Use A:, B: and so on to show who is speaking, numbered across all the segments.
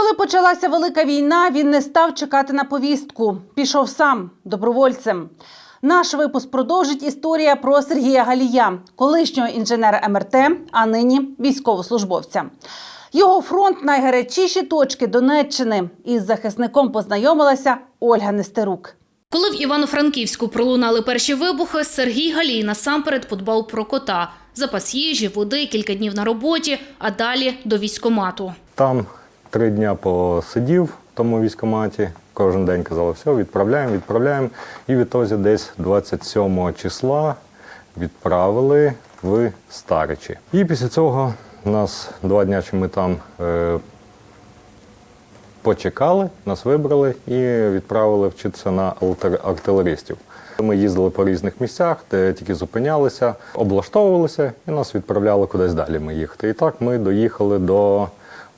A: Коли почалася велика війна, він не став чекати на повістку. Пішов сам добровольцем. Наш випуск продовжить історія про Сергія Галія, колишнього інженера МРТ, а нині військовослужбовця. Його фронт найгарячіші точки Донеччини. Із захисником познайомилася Ольга Нестерук.
B: Коли в Івано-Франківську пролунали перші вибухи, Сергій Галій насамперед подбав про кота. Запас їжі, води, кілька днів на роботі, а далі до військомату.
C: Там три дня посидів в тому військкоматі. Кожен день казали, все, відправляємо, відправляємо. І відтоді десь 27 числа відправили в Старичі. І після цього нас два дня, що ми там е, почекали, нас вибрали і відправили вчитися на артилер- артилеристів. Ми їздили по різних місцях, де тільки зупинялися, облаштовувалися і нас відправляли кудись далі ми їхати. І так ми доїхали до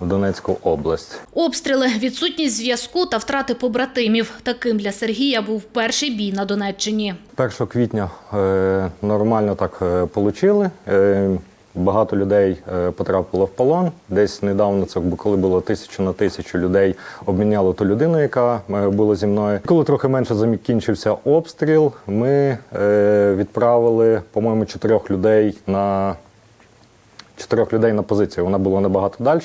C: в Донецьку область.
B: Обстріли, відсутність зв'язку та втрати побратимів. Таким для Сергія був перший бій на Донеччині.
C: 1 квітня е, нормально так е, получили. Е, багато людей потрапило в полон. Десь недавно це коли було тисячу на тисячу людей, обміняли ту людину, яка була зі мною. Коли трохи менше закінчився обстріл, ми відправили, по-моєму, чотирьох людей на. Чотирьох людей на позицію, вона була набагато далі.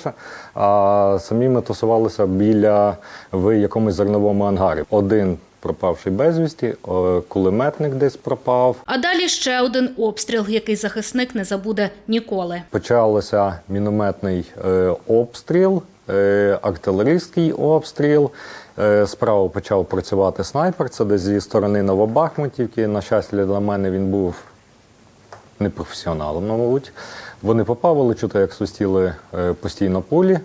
C: А самі ми тусувалися біля в якомусь зерновому ангарі. Один пропавший безвісті, кулеметник десь пропав.
B: А далі ще один обстріл, який захисник не забуде ніколи.
C: Почався мінометний е, обстріл, е, артилерійський обстріл. Е, справа почав працювати снайпер. Це десь зі сторони Новобахмутівки. На щастя, для мене він був непрофесіоналом, ну, мабуть. Вони попали, чути, як свистіли е, постійно пулі.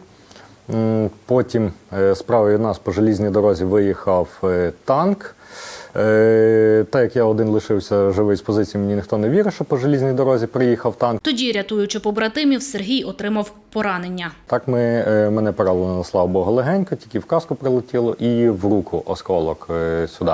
C: Потім е, справа від нас по желізній дорозі виїхав е, танк. Е, Так як я один лишився живий з позиції, мені ніхто не вірить, що по желізній дорозі приїхав танк.
B: Тоді, рятуючи побратимів, Сергій отримав поранення.
C: Так ми, е, мене поранило, слава Богу, легенько, тільки в каску прилетіло і в руку осколок е, сюди.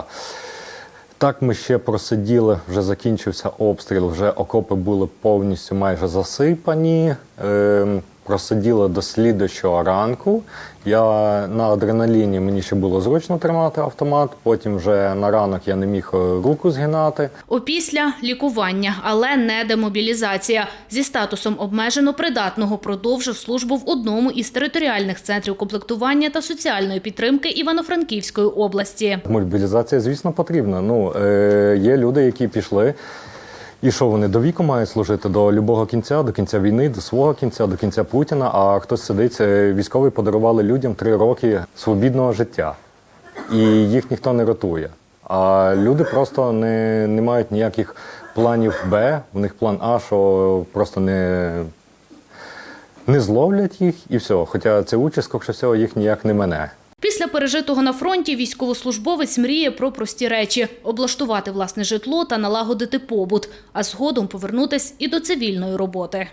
C: Так ми ще просиділи, вже закінчився обстріл, вже окопи були повністю майже засипані. Е, просиділи до слідущого ранку. Я на адреналіні мені ще було зручно тримати автомат. Потім вже на ранок я не міг е, руку згинати.
B: Опісля лікування, але не демобілізація. Зі статусом обмежено придатного продовжив службу в одному із територіальних центрів комплектування та соціальної підтримки Івано-Франківської області.
C: Мобілізація, звісно, потрібна. Ну, е, є люди, які пішли. І що вони до віку мають служити до любого кінця, до кінця війни, до свого кінця, до кінця Путіна. А хтось сидить, е, військові подарували людям три роки свобідного життя, і їх ніхто не рятує. А люди просто не, не мають ніяких планів Б. У них план А, що просто не, не зловлять їх і все. Хоча ця участь, скоріше всього, їх ніяк не мене.
B: Пережитого на фронті військовослужбовець мріє про прості речі – облаштувати власне житло та налагодити побут, а згодом повернутись і до цивільної роботи.